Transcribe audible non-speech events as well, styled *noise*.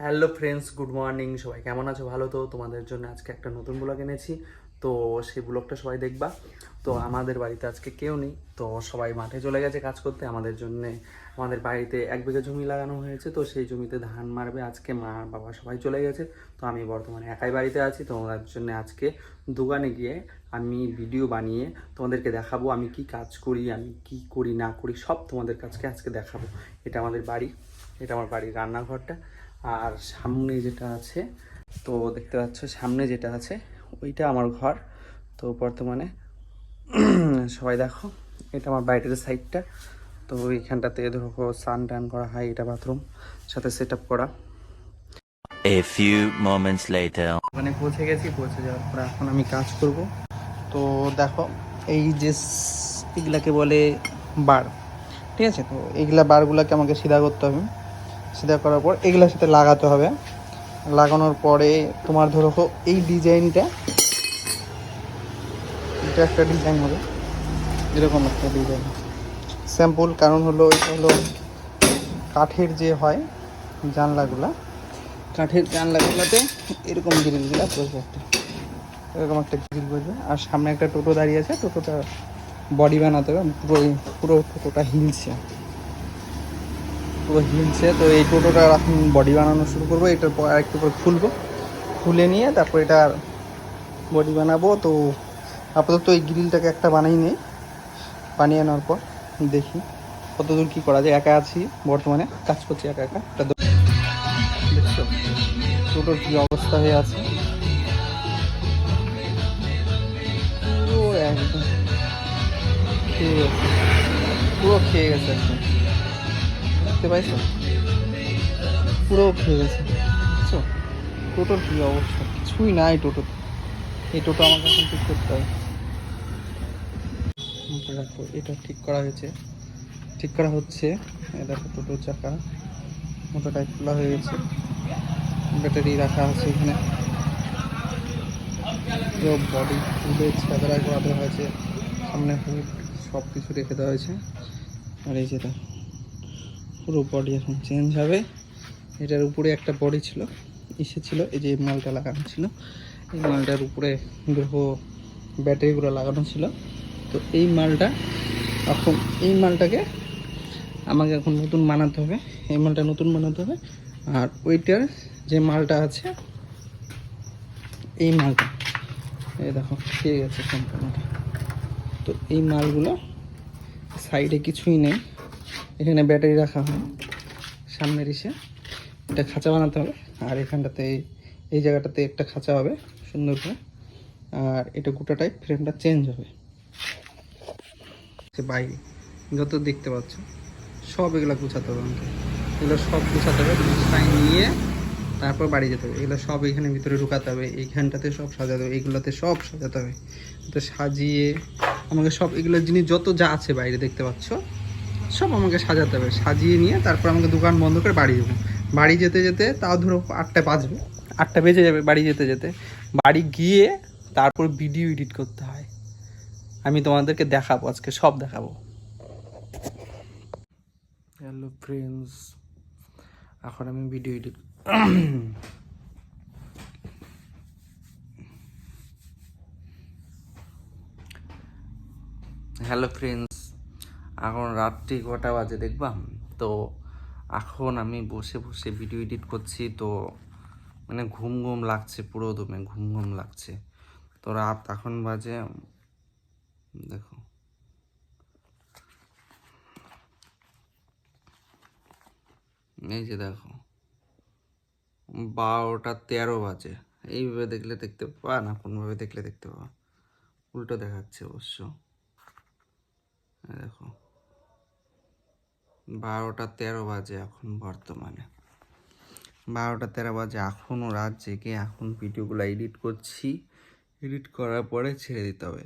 Hello friends, good morning. সবাই কেমন আছো? ভালো তো? তোমাদের জন্য আজকে একটা নতুন ব্লগ এনেছি। তো সেই ব্লগটা সবাই দেখবা। তো আমাদের বাড়িতে আজকে কেউ নেই। তো সবাই মাঠে চলে গেছে কাজ করতে। আমাদের জন্য, আমাদের বাড়িতে এক বিঘা জমি লাগানো হয়েছে। তো সেই জমিতে ধান মারবে আজকে। মা বাবা সবাই চলে গেছে। তো আমি বর্তমানে একাই বাড়িতে আছি। তো ওনার জন্য আজকে দোকানে গিয়ে আমি ভিডিও বানিয়ে তোমাদেরকে দেখাবো। আমি কি কাজ করি, আমি কি করি, না করি, সব তোমাদের কাছকে আজকে দেখাবো। এটা আমাদের বাড়ি। এটা আমার বাড়ির রান্নাঘরটা। আর সামনে যেটা আছে তো দেখতে পাচ্ছ সামনে যেটা আছে ওইটা আমার ঘর। তো বর্তমানে *clears throat* সবাই দেখো এটা আমার বাইরের সাইডটা তো এইখানটাতে ধরো সান টান করা হয় এটা বাথরুম সাথে সেট আপ করা। A few moments later. ওখানে পৌঁছে গেছি পৌঁছে যাওয়ার পর এখন আমি কাজ করব। তো দেখো এই যে এগুলাকে বলে বার ঠিক আছে? তো এইগুলা বারগুলোকে আমাকে সিধা করতে হবে। সিধা করার পর এগুলোর সাথে লাগাতে হবে। লাগানোর পরে তোমার ধরো এই ডিজাইনটা, এটা একটা ডিজাইন হবে। এরকম একটা ডিজাইন। স্যাম্পল কারণ হলো, এটা হলো কাঠের যে হয় জানলাগুলা, কাঠের জানলাগুলোতে এরকম গ্রিলগুলো বসবে একটা। এরকম একটা গ্রিল বসবে। আর সামনে একটা টোটো দাঁড়িয়ে আছে। টোটোটা বডি বানাতে হবে। পুরো পুরো টোটোটা হিলছে। পুরো হিলছে তো এই টোটোটা এখন বডি বানানো শুরু করব। এটার পর আরেকটু পরে খুলবো। খুলে নিয়ে তারপর এটার বডি বানাবো। তো আপাতত এই গ্রিলটাকে একটা বানাই নেই। বানিয়ে নেওয়ার পর দেখি কতদূর কী করা যায়। একা আছি বর্তমানে। কাজ করছি একা একা। একটা দেখছ? টোটোর কী অবস্থা হয়ে আছে? পুরো খেয়ে গেছে একদম। দেখতে পাইছো পুরো খেয়ে গেছে। বুঝছ? টোটোর কি অবস্থা? কিছুই নাই টোটোতে। এই টোটো আমাকে এখন ঠিক করতে হয় রাখো এটা ঠিক করা হয়েছে। ঠিক করা হচ্ছে। দেখো টোটোর চাকা। মোটোটাই খোলা হয়ে গেছে। ব্যাটারি রাখা আছে এখানে। পুরো বডি তুলে ছাদরা করা হয়েছে। সামনে সব কিছু রেখে দেওয়া হয়েছে। আর এই যে দেখো। পুরো বডি এখন চেঞ্জ হবে। এটার উপরে একটা বডি ছিল ইসে ছিল এই যে মালটা লাগানো ছিল। এই মালটার উপরে গ্রহ ব্যাটারিগুলো লাগানো ছিল। তো এই মালটা এখন, এই মালটাকে আমাকে এখন নতুন বানাতে হবে। এই মালটা নতুন বানাতে হবে। আর ওইটার যে মালটা আছে, এই মালটা। এই দেখো ঠিক আছে সম্পূর্ণটা। তো এই মালগুলো সাইডে কিছুই নেই। এখানে ব্যাটারি রাখা হয়। সামনের ইসে। এটা খাঁচা বানাতে হবে। আর এখানটাতে এই- জায়গাটাতে একটা খাঁচা হবে, সুন্দর করে। আর এটা গোটাটাই ফ্রেমটা চেঞ্জ হবে। বাইরে যত দেখতে পাচ্ছ, সব এগুলো গুছাতে হবে আমাকে। এগুলো সব গুছাতে হবে গুছাই নিয়ে তারপর বাড়ি যেতে হবে। এগুলো সব এখানে ভিতরে ঢুকাতে হবে, এইখানটাতে সব সাজাতে হবে, এইগুলোতে সব সাজাতে হবে। তো সাজিয়ে আমাকে সব এগুলো জিনিস যত যা আছে বাইরে দেখতে পাচ্ছ সব আমাকে সাজাতে হবে। সাজিয়ে নিয়ে তারপর আমাকে দোকান বন্ধ করে বাড়ি যাব। বাড়ি যেতে যেতে তাও ধরো আটটা বাজবে। আটটা বেজে যাবে বাড়ি যেতে যেতে। বাড়ি গিয়ে তারপর ভিডিও এডিট করতে হয়। আমি তোমাদেরকে দেখাবো আজকে সব দেখাবো। হ্যালো ফ্রেন্ডস এখন আমি ভিডিও এডিট হ্যালো ফ্রেন্ডস এখন রাত্রি কটা বাজে দেখবা? তো এখন আমি বসে বসে ভিডিও এডিট করছি, তো মানে ঘুম ঘুম লাগছে, পুরো দমে ঘুম ঘুম লাগছে। তো রাত এখন বাজে, দেখো। এই যে দেখো, বারোটা তেরো বাজে। এইভাবে দেখলে দেখতে পাবা না কোনোভাবে দেখলে দেখতে পাবা? উল্টো দেখাচ্ছে অবশ্য। দেখো। বারোটা তেরো বাজে এখন বর্তমানে। বারোটা তেরো বাজে এখনও রাত জেগে এখন ভিডিওগুলো এডিট করছি। এডিট করার পরে ছেড়ে দিতে হবে।